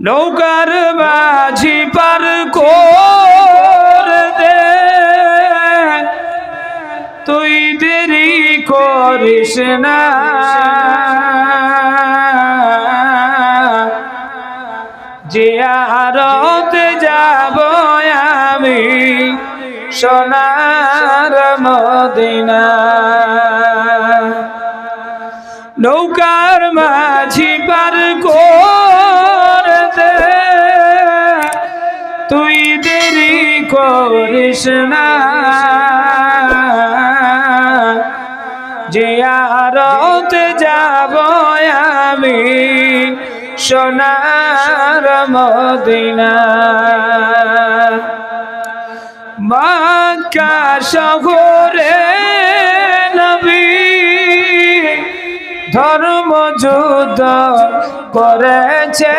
নৌকার মাঝি পার করে তুই দেরি করিস না। যে যাব আমি সোনার মদিনা। নৌকার মাঝি পার করে করিস না। যে আরতে যাব আমি সোনার মদিনা। মক্কা শহরে নবী ধর্ম যুদ্ধ করেছে।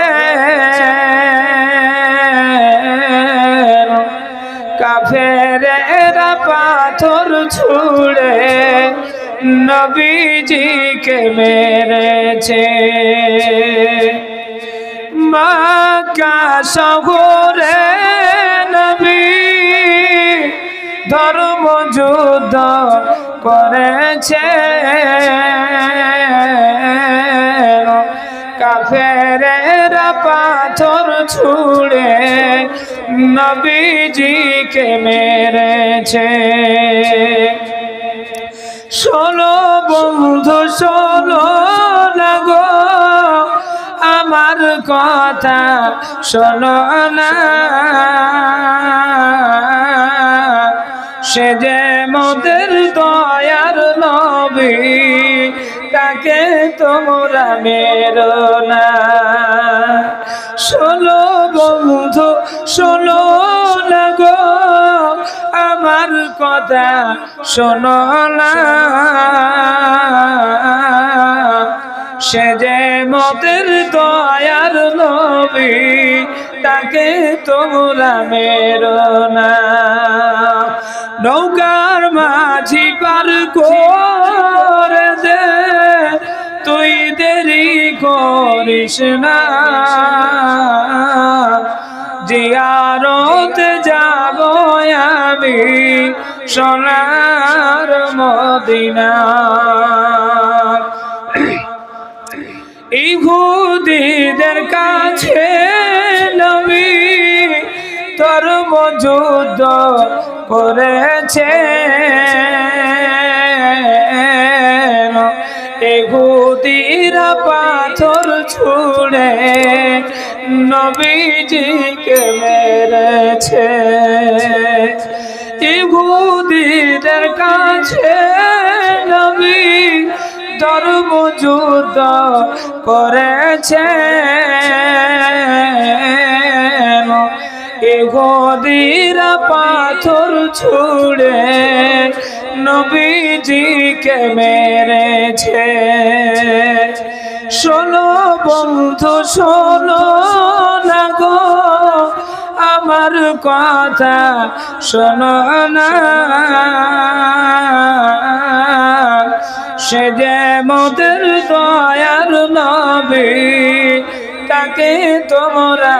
কাফেরেরা পাথর ছুড়ে নবীজিকে মেরেছে। মক্কা শহরে নবী ধর্ম যুদ্ধ করেছে। কাফেরেরা পাথর ছুড়ে নবীজিকে মেরেছে। ষোলো বন্ধু, ষোলো লাগো আমার কথা শোনো না। সে যে মোদের দয়ার নবী, তাকে তোমরা মেরো না। ষোলো বন্ধু ষোলো লাগো আমার কথা শোনো না। সে যে মতের দয়ার নবী, তাকে তোমরা মেরো না। নৌকার মাঝি পার করে দে, তুই দেরি করিস না। জিয়ারতে যাব আমি সোনার মদিনা ইহুদিদের কাছে নবী তোর মজুদ করেছে। ইহুদিরা পাথর ছুড়ে নবীজিকে মেরেছে। ইহুদিদের কাছে নবী ধর্ম যুদ্ধ করেছে। এগোদিরা পাথর ছুড়ে নবীজিকে মেরেছে। শোনো বন্ধু শোনো আমার কথা শোনো না। সে যে মোদের দয়ার নবী তাকে তোমরা